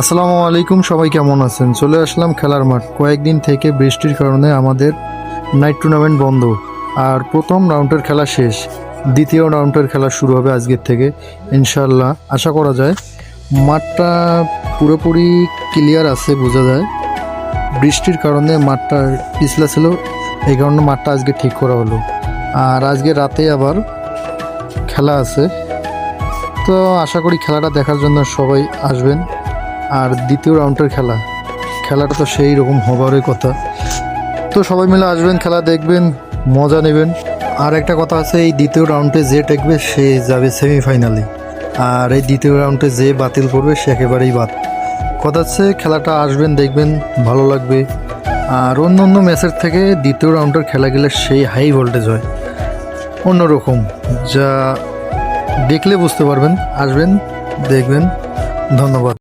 আসসালামু আলাইকুম, সবাই কেমন আছেন? চলে আসলাম খেলার মাঠ। কয়েকদিন থেকে বৃষ্টির কারণে আমাদের নাইট টুর্নামেন্ট বন্ধ। আর প্রথম রাউন্ডের খেলা শেষ। দ্বিতীয় রাউন্ডের খেলা শুরু হবে আজকের থেকে ইনশাল্লাহ আশা করা যায় মাঠটা পুরোপুরি ক্লিয়ার আছে, বোঝা যায়। বৃষ্টির কারণে মাঠটা পিছলা ছিল, এই কারণে মাঠটা আজকে ঠিক করা হলো। আর আজকে রাতে আবার খেলা আছে। তো আশা করি খেলাটা দেখার জন্য সবাই আসবেন। আর দ্বিতীয় রাউন্ডের খেলা। খেলাটা তো সেই রকম হবারই কথা। তো সবাই মিলে আসবেন, খেলা দেখবেন, মজা নেবেন। আর একটা কথা আছে, এই দ্বিতীয় রাউন্ডে যে টেকবে, সে যাবে সেমিফাইনালে। আর এই দ্বিতীয় রাউন্ডে যে বাতিল করবে, সে একেবারেই বাদ। কথা হচ্ছে, খেলাটা আসবেন, দেখবেন, ভালো লাগবে। আর অন্য অন্য ম্যাচের থেকে দ্বিতীয় রাউন্ডের খেলা গেলে সেই হাই ভোল্টেজ হয়। অন্যরকম, যা দেখলে বুঝতে পারবেন, আসবেন, দেখবেন। ধন্যবাদ।